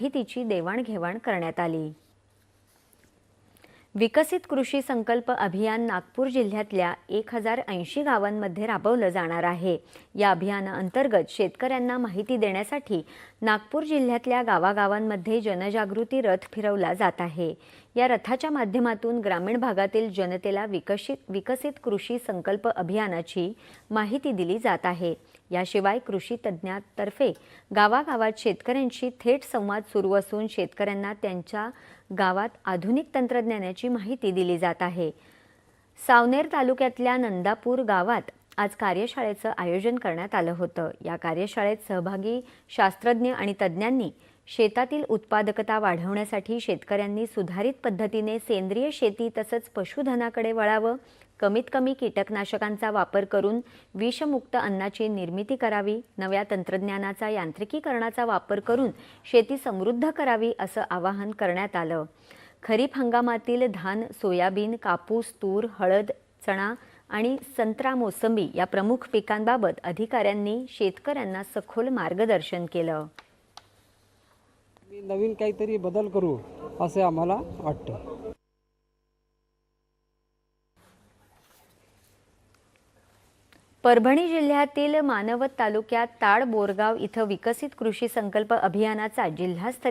माहितीची देवाणघेवाण करण्यात आली. विकसित कृषी संकल्प अभियान नागपूर जिल्ह्यातल्या एक हजार ऐंशी गावांमध्ये राबवलं जाणार आहे. या अभियानाअंतर्गत शेतकऱ्यांना माहिती देण्यासाठी नागपूर जिल्ह्यातल्या गावागावांमध्ये जनजागृती रथ फिरवला जात आहे. या रथाच्या माध्यमातून ग्रामीण भागातील जनतेला विकसित विकसित कृषी संकल्प अभियानाची माहिती दिली जात आहे. याशिवाय कृषी तज्ज्ञातर्फे गावागावात शेतकऱ्यांशी थेट संवाद सुरू असून शेतकऱ्यांना त्यांच्या गावात आधुनिक तंत्रज्ञानाची माहिती दिली जात आहे. सावनेर तालुक्यातल्या नंदापूर गावात आज कार्यशाळेचं आयोजन करण्यात आलं होतं. या कार्यशाळेत सहभागी शास्त्रज्ञ आणि तज्ज्ञांनी शेतातील उत्पादकता वाढवण्यासाठी शेतकऱ्यांनी सुधारित पद्धतीने सेंद्रिय शेती तसंच पशुधनाकडे वळावं कमीत कमी कीटकनाशकांचा वापर करून विषमुक्त अन्नाची निर्मिती करावी नव्या तंत्रज्ञानाचा यांत्रिकीकरणाचा वापर करून शेती समृद्ध करावी असं आवाहन करण्यात आलं. खरीप हंगामातील धान सोयाबीन कापूस तूर हळद चणा आणि संत्रा मोसंबी या प्रमुख पिकांबाबत अधिकाऱ्यांनी शेतकऱ्यांना सखोल मार्गदर्शन केलं. मी नवीन काहीतरी बदल करू असे आम्हाला वाटतं. परभणी जिल्ह्यातील मानवत तालुक्यात ताड बोरगाव इथं विकसित कृषी संकल्प अभियानाचा जिल्हास्तरीय